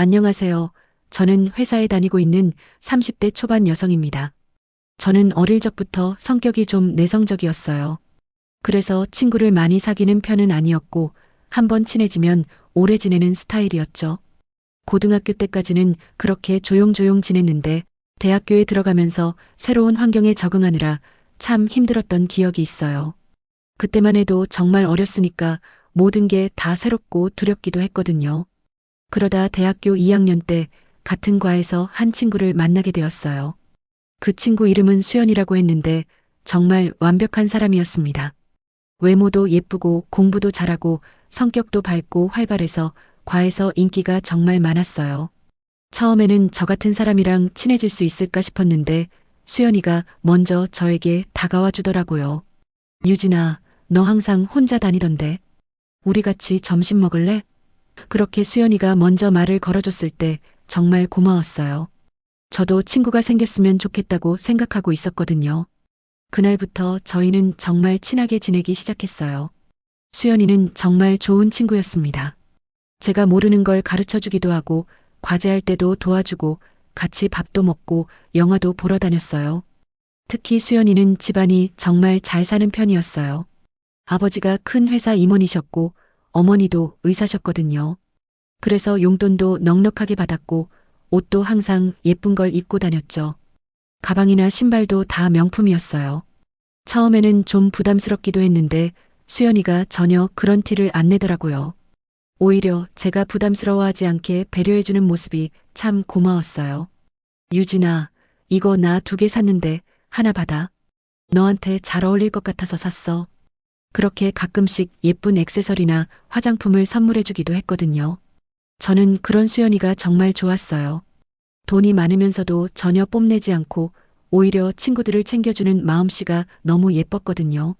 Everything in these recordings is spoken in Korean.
안녕하세요. 저는 회사에 다니고 있는 30대 초반 여성입니다. 저는 어릴 적부터 성격이 좀 내성적이었어요. 그래서 친구를 많이 사귀는 편은 아니었고, 한번 친해지면 오래 지내는 스타일이었죠. 고등학교 때까지는 그렇게 조용조용 지냈는데, 대학교에 들어가면서 새로운 환경에 적응하느라 참 힘들었던 기억이 있어요. 그때만 해도 정말 어렸으니까 모든 게 다 새롭고 두렵기도 했거든요. 그러다 대학교 2학년 때 같은 과에서 한 친구를 만나게 되었어요. 그 친구 이름은 수연이라고 했는데 정말 완벽한 사람이었습니다. 외모도 예쁘고 공부도 잘하고 성격도 밝고 활발해서 과에서 인기가 정말 많았어요. 처음에는 저 같은 사람이랑 친해질 수 있을까 싶었는데 수연이가 먼저 저에게 다가와 주더라고요. 유진아, 너 항상 혼자 다니던데. 우리 같이 점심 먹을래? 그렇게 수연이가 먼저 말을 걸어줬을 때 정말 고마웠어요. 저도 친구가 생겼으면 좋겠다고 생각하고 있었거든요. 그날부터 저희는 정말 친하게 지내기 시작했어요. 수연이는 정말 좋은 친구였습니다. 제가 모르는 걸 가르쳐 주기도 하고, 과제할 때도 도와주고, 같이 밥도 먹고, 영화도 보러 다녔어요. 특히 수연이는 집안이 정말 잘 사는 편이었어요. 아버지가 큰 회사 임원이셨고, 어머니도 의사셨거든요. 그래서 용돈도 넉넉하게 받았고, 옷도 항상 예쁜 걸 입고 다녔죠. 가방이나 신발도 다 명품이었어요. 처음에는 좀 부담스럽기도 했는데 수연이가 전혀 그런 티를 안 내더라고요. 오히려 제가 부담스러워하지 않게 배려해주는 모습이 참 고마웠어요. 유진아, 이거 나 두 개 샀는데 하나 받아. 너한테 잘 어울릴 것 같아서 샀어. 그렇게 가끔씩 예쁜 액세서리나 화장품을 선물해주기도 했거든요. 저는 그런 수연이가 정말 좋았어요. 돈이 많으면서도 전혀 뽐내지 않고 오히려 친구들을 챙겨주는 마음씨가 너무 예뻤거든요.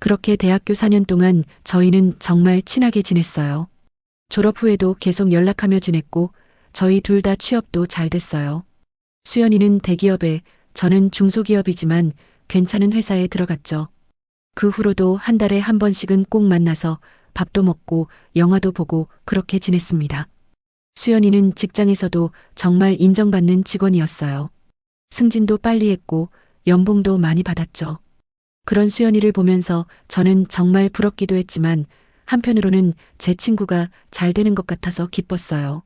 그렇게 대학교 4년 동안 저희는 정말 친하게 지냈어요. 졸업 후에도 계속 연락하며 지냈고 저희 둘 다 취업도 잘 됐어요. 수연이는 대기업에 저는 중소기업이지만 괜찮은 회사에 들어갔죠. 그 후로도 한 달에 한 번씩은 꼭 만나서 밥도 먹고 영화도 보고 그렇게 지냈습니다. 수연이는 직장에서도 정말 인정받는 직원이었어요. 승진도 빨리 했고 연봉도 많이 받았죠. 그런 수연이를 보면서 저는 정말 부럽기도 했지만 한편으로는 제 친구가 잘 되는 것 같아서 기뻤어요.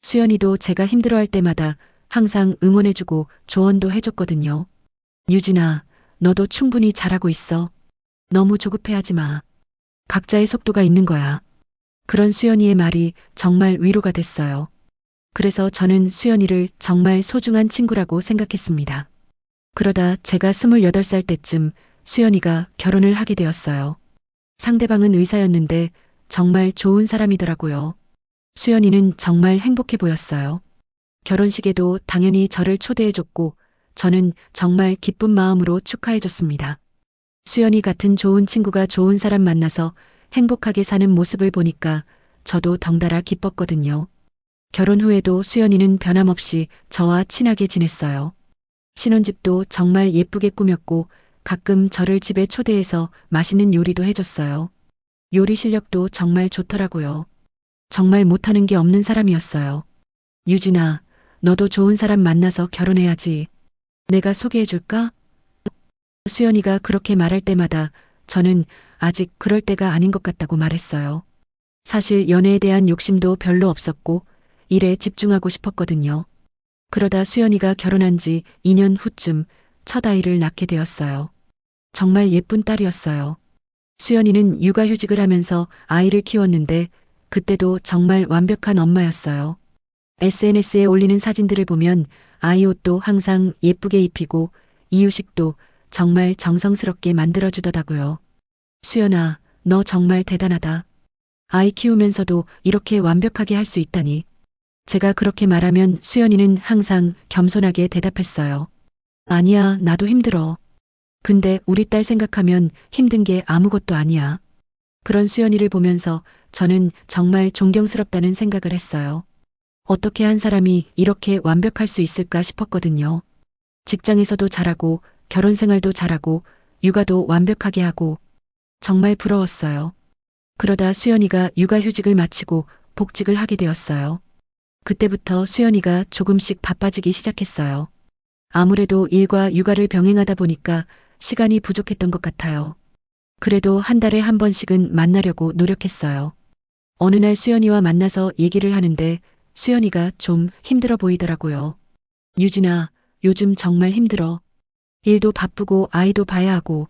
수연이도 제가 힘들어할 때마다 항상 응원해주고 조언도 해줬거든요. 유진아, 너도 충분히 잘하고 있어. 너무 조급해하지 마. 각자의 속도가 있는 거야. 그런 수연이의 말이 정말 위로가 됐어요. 그래서 저는 수연이를 정말 소중한 친구라고 생각했습니다. 그러다 제가 28살 때쯤 수연이가 결혼을 하게 되었어요. 상대방은 의사였는데 정말 좋은 사람이더라고요. 수연이는 정말 행복해 보였어요. 결혼식에도 당연히 저를 초대해줬고 저는 정말 기쁜 마음으로 축하해줬습니다. 수연이 같은 좋은 친구가 좋은 사람 만나서 행복하게 사는 모습을 보니까 저도 덩달아 기뻤거든요. 결혼 후에도 수연이는 변함없이 저와 친하게 지냈어요. 신혼집도 정말 예쁘게 꾸몄고 가끔 저를 집에 초대해서 맛있는 요리도 해줬어요. 요리 실력도 정말 좋더라고요. 정말 못하는 게 없는 사람이었어요. 유진아, 너도 좋은 사람 만나서 결혼해야지. 내가 소개해줄까? 수연이가 그렇게 말할 때마다 저는 아직 그럴 때가 아닌 것 같다고 말했어요. 사실 연애에 대한 욕심도 별로 없었고 일에 집중하고 싶었거든요. 그러다 수연이가 결혼한 지 2년 후쯤 첫 아이를 낳게 되었어요. 정말 예쁜 딸이었어요. 수연이는 육아휴직을 하면서 아이를 키웠는데 그때도 정말 완벽한 엄마였어요. SNS에 올리는 사진들을 보면 아이 옷도 항상 예쁘게 입히고 이유식도 정말 정성스럽게 만들어주더라고요. 수연아, 너 정말 대단하다. 아이 키우면서도 이렇게 완벽하게 할 수 있다니. 제가 그렇게 말하면 수연이는 항상 겸손하게 대답했어요. 아니야, 나도 힘들어. 근데 우리 딸 생각하면 힘든 게 아무것도 아니야. 그런 수연이를 보면서 저는 정말 존경스럽다는 생각을 했어요. 어떻게 한 사람이 이렇게 완벽할 수 있을까 싶었거든요. 직장에서도 잘하고 결혼 생활도 잘하고 육아도 완벽하게 하고 정말 부러웠어요. 그러다 수연이가 육아휴직을 마치고 복직을 하게 되었어요. 그때부터 수연이가 조금씩 바빠지기 시작했어요. 아무래도 일과 육아를 병행하다 보니까 시간이 부족했던 것 같아요. 그래도 한 달에 한 번씩은 만나려고 노력했어요. 어느 날 수연이와 만나서 얘기를 하는데 수연이가 좀 힘들어 보이더라고요. 유진아, 요즘 정말 힘들어. 일도 바쁘고 아이도 봐야 하고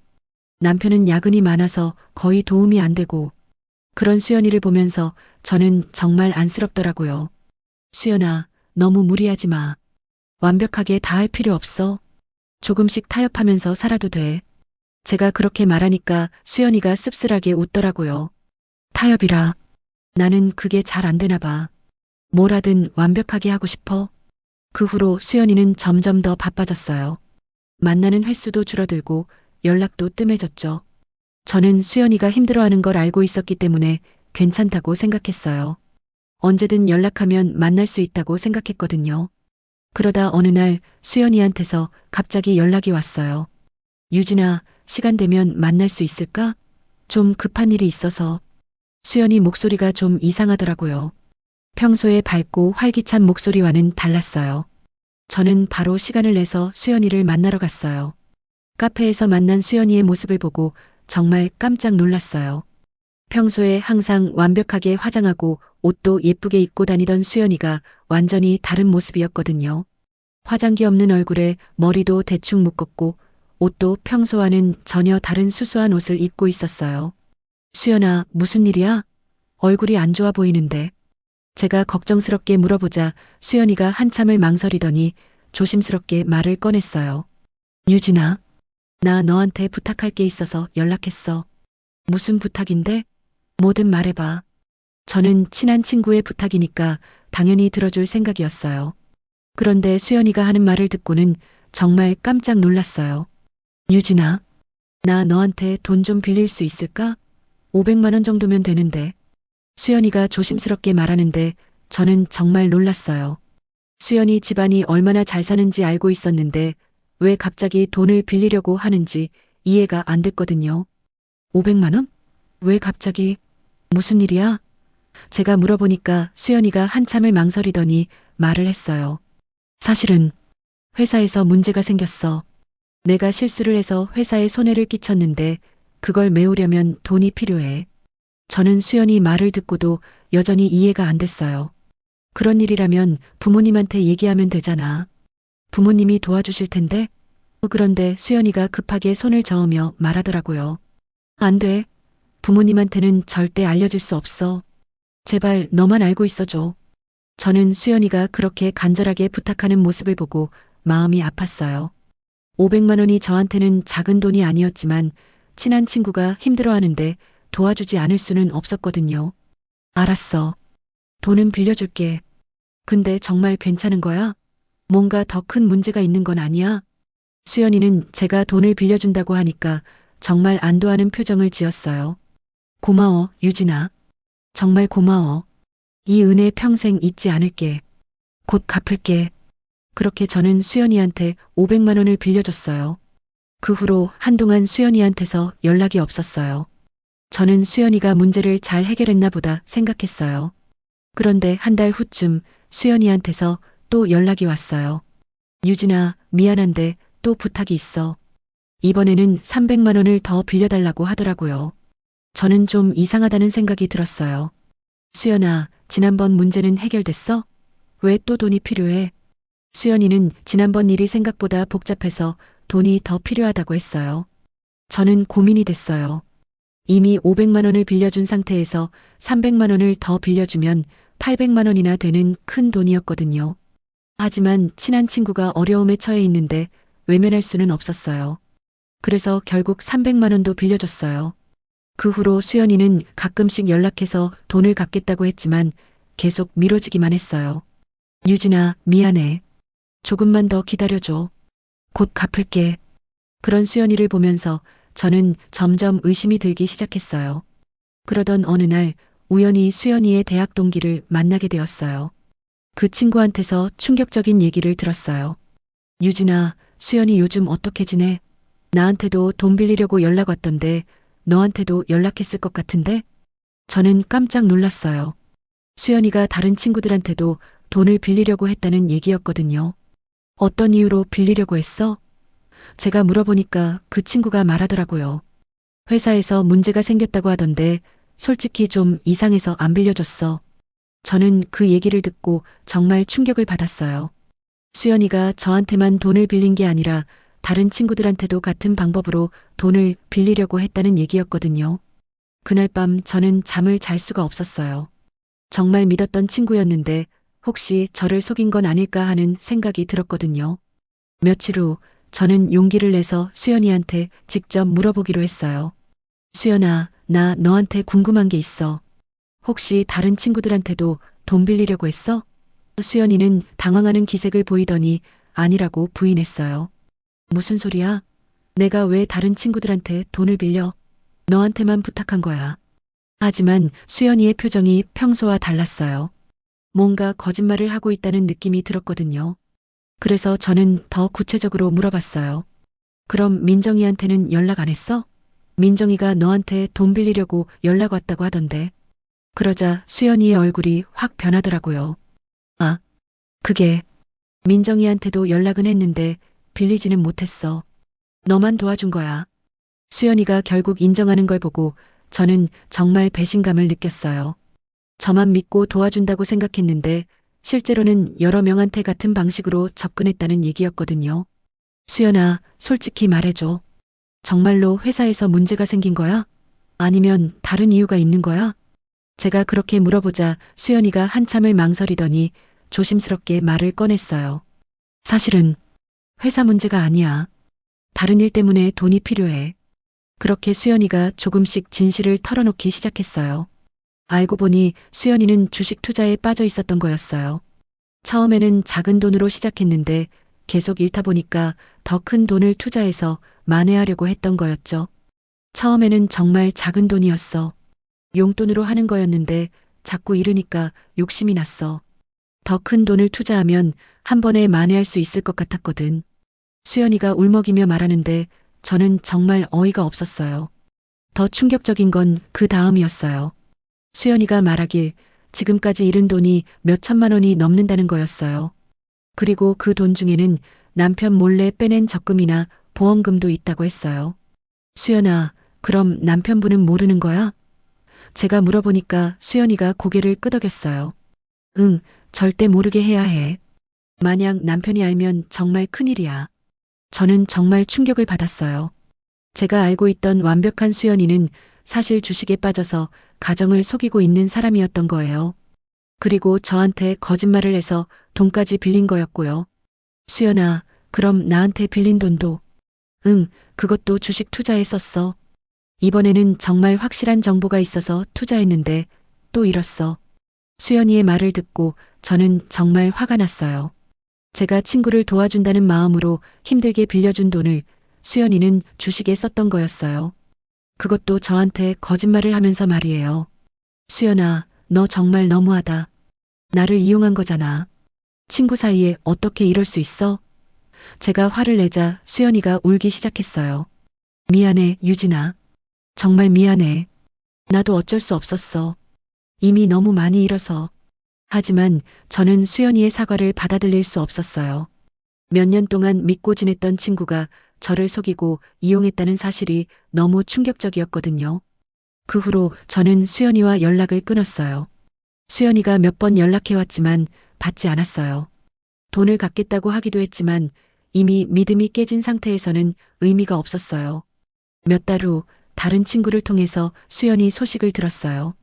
남편은 야근이 많아서 거의 도움이 안 되고 그런 수연이를 보면서 저는 정말 안쓰럽더라고요. 수연아, 너무 무리하지 마. 완벽하게 다 할 필요 없어. 조금씩 타협하면서 살아도 돼. 제가 그렇게 말하니까 수연이가 씁쓸하게 웃더라고요. 타협이라. 나는 그게 잘 안 되나 봐. 뭘 하든 완벽하게 하고 싶어. 그 후로 수연이는 점점 더 바빠졌어요. 만나는 횟수도 줄어들고 연락도 뜸해졌죠. 저는 수연이가 힘들어하는 걸 알고 있었기 때문에 괜찮다고 생각했어요. 언제든 연락하면 만날 수 있다고 생각했거든요. 그러다 어느 날 수연이한테서 갑자기 연락이 왔어요. 유진아, 시간 되면 만날 수 있을까? 좀 급한 일이 있어서. 수연이 목소리가 좀 이상하더라고요. 평소에 밝고 활기찬 목소리와는 달랐어요. 저는 바로 시간을 내서 수연이를 만나러 갔어요. 카페에서 만난 수연이의 모습을 보고 정말 깜짝 놀랐어요. 평소에 항상 완벽하게 화장하고 옷도 예쁘게 입고 다니던 수연이가 완전히 다른 모습이었거든요. 화장기 없는 얼굴에 머리도 대충 묶었고 옷도 평소와는 전혀 다른 수수한 옷을 입고 있었어요. 수연아, 무슨 일이야? 얼굴이 안 좋아 보이는데. 제가 걱정스럽게 물어보자 수연이가 한참을 망설이더니 조심스럽게 말을 꺼냈어요. 유진아, 나 너한테 부탁할 게 있어서 연락했어. 무슨 부탁인데? 뭐든 말해봐. 저는 친한 친구의 부탁이니까 당연히 들어줄 생각이었어요. 그런데 수연이가 하는 말을 듣고는 정말 깜짝 놀랐어요. 유진아, 나 너한테 돈 좀 빌릴 수 있을까? 500만 원 정도면 되는데. 수연이가 조심스럽게 말하는데 저는 정말 놀랐어요. 수연이 집안이 얼마나 잘 사는지 알고 있었는데 왜 갑자기 돈을 빌리려고 하는지 이해가 안 됐거든요. 500만 원? 왜 갑자기? 무슨 일이야? 제가 물어보니까 수연이가 한참을 망설이더니 말을 했어요. 사실은 회사에서 문제가 생겼어. 내가 실수를 해서 회사에 손해를 끼쳤는데 그걸 메우려면 돈이 필요해. 저는 수연이 말을 듣고도 여전히 이해가 안 됐어요. 그런 일이라면 부모님한테 얘기하면 되잖아. 부모님이 도와주실 텐데? 그런데 수연이가 급하게 손을 저으며 말하더라고요. 안 돼. 부모님한테는 절대 알려줄 수 없어. 제발 너만 알고 있어줘. 저는 수연이가 그렇게 간절하게 부탁하는 모습을 보고 마음이 아팠어요. 500만 원이 저한테는 작은 돈이 아니었지만 친한 친구가 힘들어하는데 도와주지 않을 수는 없었거든요. 알았어. 돈은 빌려줄게. 근데 정말 괜찮은 거야? 뭔가 더 큰 문제가 있는 건 아니야? 수연이는 제가 돈을 빌려준다고 하니까 정말 안도하는 표정을 지었어요. 고마워, 유진아. 정말 고마워. 이 은혜 평생 잊지 않을게. 곧 갚을게. 그렇게 저는 수연이한테 500만 원을 빌려줬어요. 그 후로 한동안 수연이한테서 연락이 없었어요. 저는 수연이가 문제를 잘 해결했나 보다 생각했어요. 그런데 한 달 후쯤 수연이한테서 또 연락이 왔어요. 유진아, 미안한데 또 부탁이 있어. 이번에는 300만 원을 더 빌려달라고 하더라고요. 저는 좀 이상하다는 생각이 들었어요. 수연아, 지난번 문제는 해결됐어? 왜 또 돈이 필요해? 수연이는 지난번 일이 생각보다 복잡해서 돈이 더 필요하다고 했어요. 저는 고민이 됐어요. 이미 500만 원을 빌려준 상태에서 300만 원을 더 빌려주면 800만 원이나 되는 큰 돈이었거든요. 하지만 친한 친구가 어려움에 처해 있는데 외면할 수는 없었어요. 그래서 결국 300만 원도 빌려줬어요. 그 후로 수연이는 가끔씩 연락해서 돈을 갚겠다고 했지만 계속 미뤄지기만 했어요. 유진아, 미안해. 조금만 더 기다려줘. 곧 갚을게. 그런 수연이를 보면서 저는 점점 의심이 들기 시작했어요. 그러던 어느 날 우연히 수연이의 대학 동기를 만나게 되었어요. 그 친구한테서 충격적인 얘기를 들었어요. 유진아, 수연이 요즘 어떻게 지내? 나한테도 돈 빌리려고 연락 왔던데 너한테도 연락했을 것 같은데? 저는 깜짝 놀랐어요. 수연이가 다른 친구들한테도 돈을 빌리려고 했다는 얘기였거든요. 어떤 이유로 빌리려고 했어? 제가 물어보니까 그 친구가 말하더라고요. 회사에서 문제가 생겼다고 하던데 솔직히 좀 이상해서 안 빌려줬어. 저는 그 얘기를 듣고 정말 충격을 받았어요. 수연이가 저한테만 돈을 빌린 게 아니라 다른 친구들한테도 같은 방법으로 돈을 빌리려고 했다는 얘기였거든요. 그날 밤 저는 잠을 잘 수가 없었어요. 정말 믿었던 친구였는데 혹시 저를 속인 건 아닐까 하는 생각이 들었거든요. 며칠 후 저는 용기를 내서 수연이한테 직접 물어보기로 했어요. 수연아, 나 너한테 궁금한 게 있어. 혹시 다른 친구들한테도 돈 빌리려고 했어? 수연이는 당황하는 기색을 보이더니 아니라고 부인했어요. 무슨 소리야? 내가 왜 다른 친구들한테 돈을 빌려? 너한테만 부탁한 거야. 하지만 수연이의 표정이 평소와 달랐어요. 뭔가 거짓말을 하고 있다는 느낌이 들었거든요. 그래서 저는 더 구체적으로 물어봤어요. 그럼 민정이한테는 연락 안 했어? 민정이가 너한테 돈 빌리려고 연락 왔다고 하던데. 그러자 수연이의 얼굴이 확 변하더라고요. 아, 그게 민정이한테도 연락은 했는데 빌리지는 못했어. 너만 도와준 거야. 수연이가 결국 인정하는 걸 보고 저는 정말 배신감을 느꼈어요. 저만 믿고 도와준다고 생각했는데 실제로는 여러 명한테 같은 방식으로 접근했다는 얘기였거든요. 수연아, 솔직히 말해줘. 정말로 회사에서 문제가 생긴 거야? 아니면 다른 이유가 있는 거야? 제가 그렇게 물어보자 수연이가 한참을 망설이더니 조심스럽게 말을 꺼냈어요. 사실은 회사 문제가 아니야. 다른 일 때문에 돈이 필요해. 그렇게 수연이가 조금씩 진실을 털어놓기 시작했어요. 알고 보니 수연이는 주식 투자에 빠져 있었던 거였어요. 처음에는 작은 돈으로 시작했는데 계속 잃다 보니까 더 큰 돈을 투자해서 만회하려고 했던 거였죠. 처음에는 정말 작은 돈이었어. 용돈으로 하는 거였는데 자꾸 잃으니까 욕심이 났어. 더 큰 돈을 투자하면 한 번에 만회할 수 있을 것 같았거든. 수연이가 울먹이며 말하는데 저는 정말 어이가 없었어요. 더 충격적인 건 그 다음이었어요. 수연이가 말하길 지금까지 잃은 돈이 몇 천만 원이 넘는다는 거였어요. 그리고 그 돈 중에는 남편 몰래 빼낸 적금이나 보험금도 있다고 했어요. 수연아, 그럼 남편분은 모르는 거야? 제가 물어보니까 수연이가 고개를 끄덕였어요. 응, 절대 모르게 해야 해. 만약 남편이 알면 정말 큰일이야. 저는 정말 충격을 받았어요. 제가 알고 있던 완벽한 수연이는 사실 주식에 빠져서 가정을 속이고 있는 사람이었던 거예요. 그리고 저한테 거짓말을 해서 돈까지 빌린 거였고요. 수연아, 그럼 나한테 빌린 돈도 응, 그것도 주식 투자에 썼어. 이번에는 정말 확실한 정보가 있어서 투자했는데 또 잃었어. 수연이의 말을 듣고 저는 정말 화가 났어요. 제가 친구를 도와준다는 마음으로 힘들게 빌려준 돈을 수연이는 주식에 썼던 거였어요. 그것도 저한테 거짓말을 하면서 말이에요. 수연아, 너 정말 너무하다. 나를 이용한 거잖아. 친구 사이에 어떻게 이럴 수 있어? 제가 화를 내자 수연이가 울기 시작했어요. 미안해, 유진아. 정말 미안해. 나도 어쩔 수 없었어. 이미 너무 많이 잃어서. 하지만 저는 수연이의 사과를 받아들일 수 없었어요. 몇 년 동안 믿고 지냈던 친구가 저를 속이고 이용했다는 사실이 너무 충격적이었거든요. 그 후로 저는 수연이와 연락을 끊었어요. 수연이가 몇 번 연락해왔지만 받지 않았어요. 돈을 갚겠다고 하기도 했지만 이미 믿음이 깨진 상태에서는 의미가 없었어요. 몇 달 후 다른 친구를 통해서 수연이 소식을 들었어요.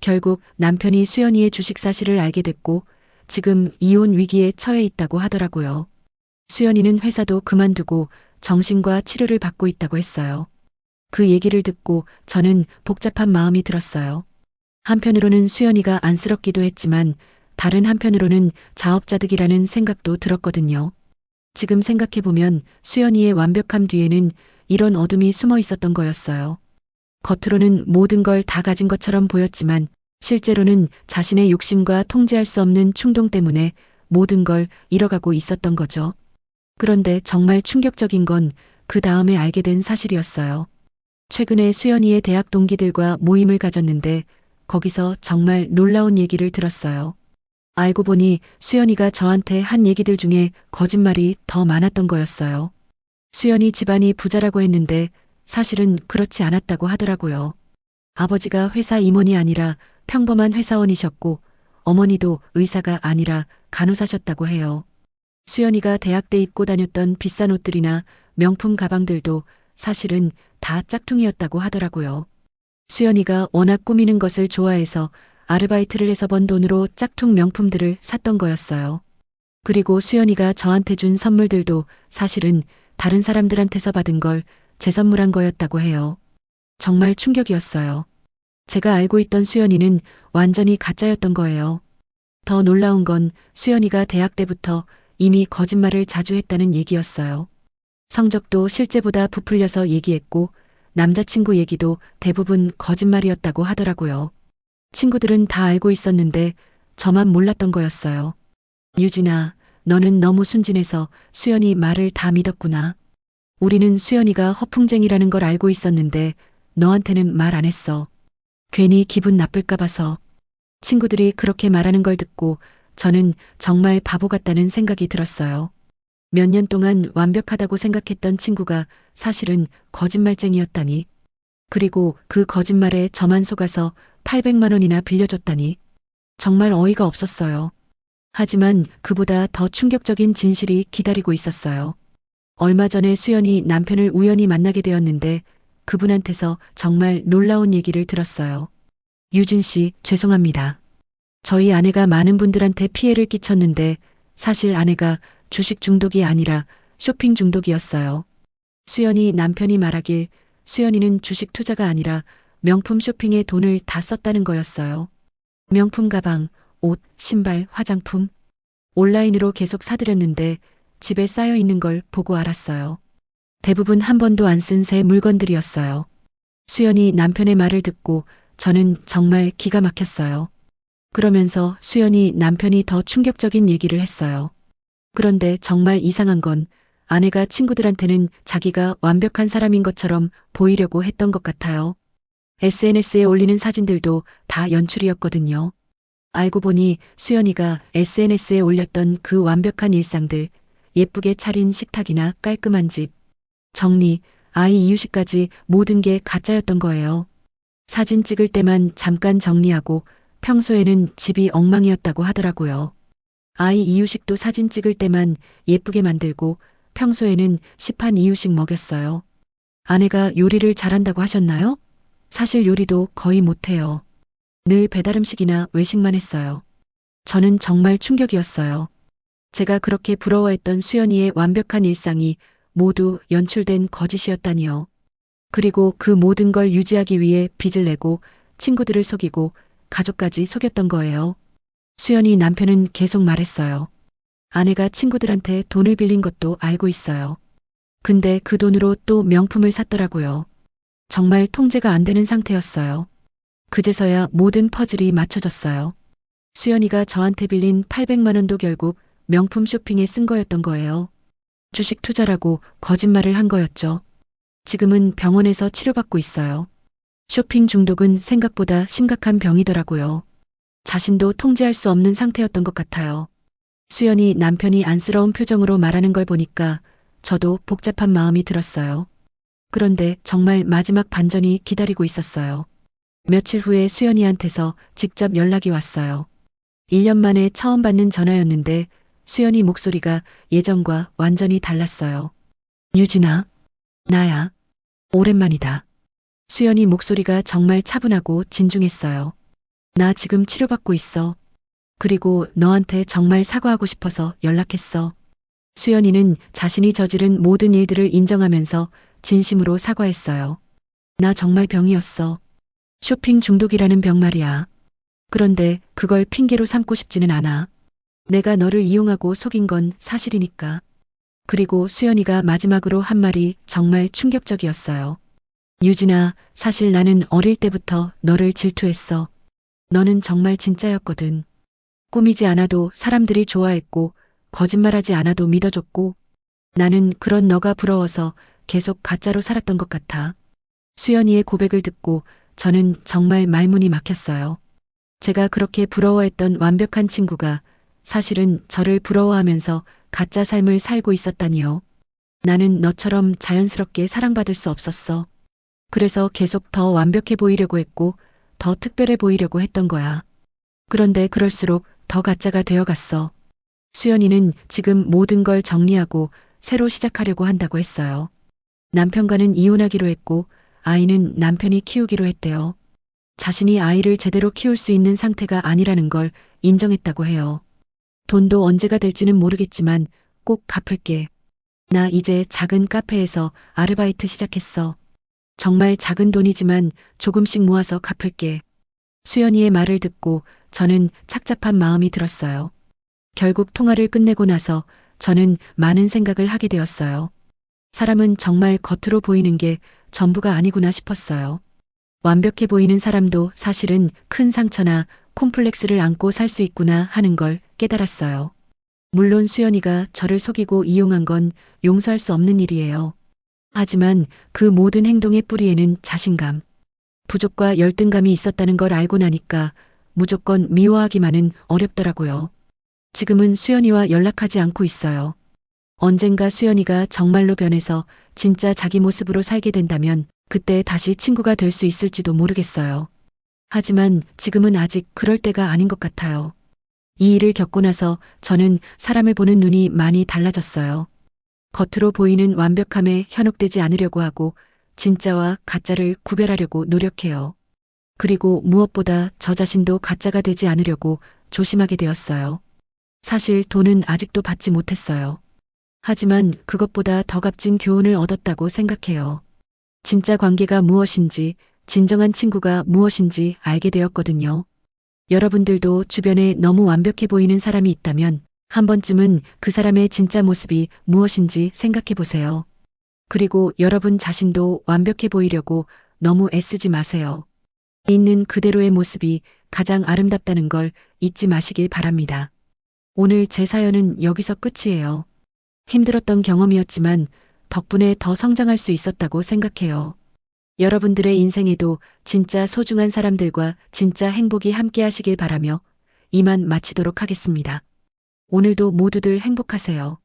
결국 남편이 수연이의 주식 사실을 알게 됐고 지금 이혼 위기에 처해 있다고 하더라고요. 수연이는 회사도 그만두고 정신과 치료를 받고 있다고 했어요. 그 얘기를 듣고 저는 복잡한 마음이 들었어요. 한편으로는 수연이가 안쓰럽기도 했지만 다른 한편으로는 자업자득이라는 생각도 들었거든요. 지금 생각해보면 수연이의 완벽함 뒤에는 이런 어둠이 숨어 있었던 거였어요. 겉으로는 모든 걸 다 가진 것처럼 보였지만 실제로는 자신의 욕심과 통제할 수 없는 충동 때문에 모든 걸 잃어가고 있었던 거죠. 그런데 정말 충격적인 건 그 다음에 알게 된 사실이었어요. 최근에 수연이의 대학 동기들과 모임을 가졌는데 거기서 정말 놀라운 얘기를 들었어요. 알고 보니 수연이가 저한테 한 얘기들 중에 거짓말이 더 많았던 거였어요. 수연이 집안이 부자라고 했는데 사실은 그렇지 않았다고 하더라고요. 아버지가 회사 임원이 아니라 평범한 회사원이셨고 어머니도 의사가 아니라 간호사셨다고 해요. 수연이가 대학 때 입고 다녔던 비싼 옷들이나 명품 가방들도 사실은 다 짝퉁이었다고 하더라고요. 수연이가 워낙 꾸미는 것을 좋아해서 아르바이트를 해서 번 돈으로 짝퉁 명품들을 샀던 거였어요. 그리고 수연이가 저한테 준 선물들도 사실은 다른 사람들한테서 받은 걸 재선물한 거였다고 해요. 정말 충격이었어요. 제가 알고 있던 수연이는 완전히 가짜였던 거예요. 더 놀라운 건 수연이가 대학 때부터 이미 거짓말을 자주 했다는 얘기였어요. 성적도 실제보다 부풀려서 얘기했고 남자친구 얘기도 대부분 거짓말이었다고 하더라고요. 친구들은 다 알고 있었는데 저만 몰랐던 거였어요. 유진아, 너는 너무 순진해서 수연이 말을 다 믿었구나. 우리는 수연이가 허풍쟁이라는 걸 알고 있었는데 너한테는 말 안 했어. 괜히 기분 나쁠까 봐서. 친구들이 그렇게 말하는 걸 듣고 저는 정말 바보 같다는 생각이 들었어요. 몇 년 동안 완벽하다고 생각했던 친구가 사실은 거짓말쟁이였다니. 그리고 그 거짓말에 저만 속아서 800만 원이나 빌려줬다니. 정말 어이가 없었어요. 하지만 그보다 더 충격적인 진실이 기다리고 있었어요. 얼마 전에 수연이 남편을 우연히 만나게 되었는데 그분한테서 정말 놀라운 얘기를 들었어요. 유진 씨, 죄송합니다. 저희 아내가 많은 분들한테 피해를 끼쳤는데 사실 아내가 주식 중독이 아니라 쇼핑 중독이었어요. 수연이 남편이 말하길 수연이는 주식 투자가 아니라 명품 쇼핑에 돈을 다 썼다는 거였어요. 명품 가방, 옷, 신발, 화장품. 온라인으로 계속 사들였는데 집에 쌓여 있는 걸 보고 알았어요. 대부분 한 번도 안 쓴 새 물건들이었어요. 수연이 남편의 말을 듣고 저는 정말 기가 막혔어요. 그러면서 수연이 남편이 더 충격적인 얘기를 했어요. 그런데 정말 이상한 건 아내가 친구들한테는 자기가 완벽한 사람인 것처럼 보이려고 했던 것 같아요. SNS에 올리는 사진들도 다 연출이었거든요. 알고 보니 수연이가 SNS에 올렸던 그 완벽한 일상들, 예쁘게 차린 식탁이나 깔끔한 집, 정리, 아이 이유식까지 모든 게 가짜였던 거예요. 사진 찍을 때만 잠깐 정리하고 평소에는 집이 엉망이었다고 하더라고요. 아이 이유식도 사진 찍을 때만 예쁘게 만들고 평소에는 시판 이유식 먹였어요. 아내가 요리를 잘한다고 하셨나요? 사실 요리도 거의 못해요. 늘 배달음식이나 외식만 했어요. 저는 정말 충격이었어요. 제가 그렇게 부러워했던 수연이의 완벽한 일상이 모두 연출된 거짓이었다니요. 그리고 그 모든 걸 유지하기 위해 빚을 내고 친구들을 속이고 가족까지 속였던 거예요. 수연이 남편은 계속 말했어요. 아내가 친구들한테 돈을 빌린 것도 알고 있어요. 근데 그 돈으로 또 명품을 샀더라고요. 정말 통제가 안 되는 상태였어요. 그제서야 모든 퍼즐이 맞춰졌어요. 수연이가 저한테 빌린 800만 원도 결국 명품 쇼핑에 쓴 거였던 거예요. 주식 투자라고 거짓말을 한 거였죠. 지금은 병원에서 치료받고 있어요. 쇼핑 중독은 생각보다 심각한 병이더라고요. 자신도 통제할 수 없는 상태였던 것 같아요. 수연이 남편이 안쓰러운 표정으로 말하는 걸 보니까 저도 복잡한 마음이 들었어요. 그런데 정말 마지막 반전이 기다리고 있었어요. 며칠 후에 수연이한테서 직접 연락이 왔어요. 1년 만에 처음 받는 전화였는데 수연이 목소리가 예전과 완전히 달랐어요. 유진아, 나야. 오랜만이다. 수연이 목소리가 정말 차분하고 진중했어요. 나 지금 치료받고 있어. 그리고 너한테 정말 사과하고 싶어서 연락했어. 수연이는 자신이 저지른 모든 일들을 인정하면서 진심으로 사과했어요. 나 정말 병이었어. 쇼핑 중독이라는 병 말이야. 그런데 그걸 핑계로 삼고 싶지는 않아. 내가 너를 이용하고 속인 건 사실이니까. 그리고 수연이가 마지막으로 한 말이 정말 충격적이었어요. 유진아, 사실 나는 어릴 때부터 너를 질투했어. 너는 정말 진짜였거든. 꾸미지 않아도 사람들이 좋아했고, 거짓말하지 않아도 믿어줬고, 나는 그런 너가 부러워서 계속 가짜로 살았던 것 같아. 수연이의 고백을 듣고 저는 정말 말문이 막혔어요. 제가 그렇게 부러워했던 완벽한 친구가 사실은 저를 부러워하면서 가짜 삶을 살고 있었다니요. 나는 너처럼 자연스럽게 사랑받을 수 없었어. 그래서 계속 더 완벽해 보이려고 했고, 더 특별해 보이려고 했던 거야. 그런데 그럴수록 더 가짜가 되어갔어. 수연이는 지금 모든 걸 정리하고 새로 시작하려고 한다고 했어요. 남편과는 이혼하기로 했고, 아이는 남편이 키우기로 했대요. 자신이 아이를 제대로 키울 수 있는 상태가 아니라는 걸 인정했다고 해요. 돈도 언제가 될지는 모르겠지만 꼭 갚을게. 나 이제 작은 카페에서 아르바이트 시작했어. 정말 작은 돈이지만 조금씩 모아서 갚을게. 수연이의 말을 듣고 저는 착잡한 마음이 들었어요. 결국 통화를 끝내고 나서 저는 많은 생각을 하게 되었어요. 사람은 정말 겉으로 보이는 게 전부가 아니구나 싶었어요. 완벽해 보이는 사람도 사실은 큰 상처나 콤플렉스를 안고 살 수 있구나 하는 걸 깨달았어요. 물론 수연이가 저를 속이고 이용한 건 용서할 수 없는 일이에요. 하지만 그 모든 행동의 뿌리에는 자신감, 부족과 열등감이 있었다는 걸 알고 나니까 무조건 미워하기만은 어렵더라고요. 지금은 수연이와 연락하지 않고 있어요. 언젠가 수연이가 정말로 변해서 진짜 자기 모습으로 살게 된다면 그때 다시 친구가 될 수 있을지도 모르겠어요. 하지만 지금은 아직 그럴 때가 아닌 것 같아요. 이 일을 겪고 나서 저는 사람을 보는 눈이 많이 달라졌어요. 겉으로 보이는 완벽함에 현혹되지 않으려고 하고 진짜와 가짜를 구별하려고 노력해요. 그리고 무엇보다 저 자신도 가짜가 되지 않으려고 조심하게 되었어요. 사실 돈은 아직도 받지 못했어요. 하지만 그것보다 더 값진 교훈을 얻었다고 생각해요. 진짜 관계가 무엇인지, 진정한 친구가 무엇인지 알게 되었거든요. 여러분들도 주변에 너무 완벽해 보이는 사람이 있다면 한 번쯤은 그 사람의 진짜 모습이 무엇인지 생각해 보세요. 그리고 여러분 자신도 완벽해 보이려고 너무 애쓰지 마세요. 있는 그대로의 모습이 가장 아름답다는 걸 잊지 마시길 바랍니다. 오늘 제 사연은 여기서 끝이에요. 힘들었던 경험이었지만 덕분에 더 성장할 수 있었다고 생각해요. 여러분들의 인생에도 진짜 소중한 사람들과 진짜 행복이 함께 하시길 바라며 이만 마치도록 하겠습니다. 오늘도 모두들 행복하세요.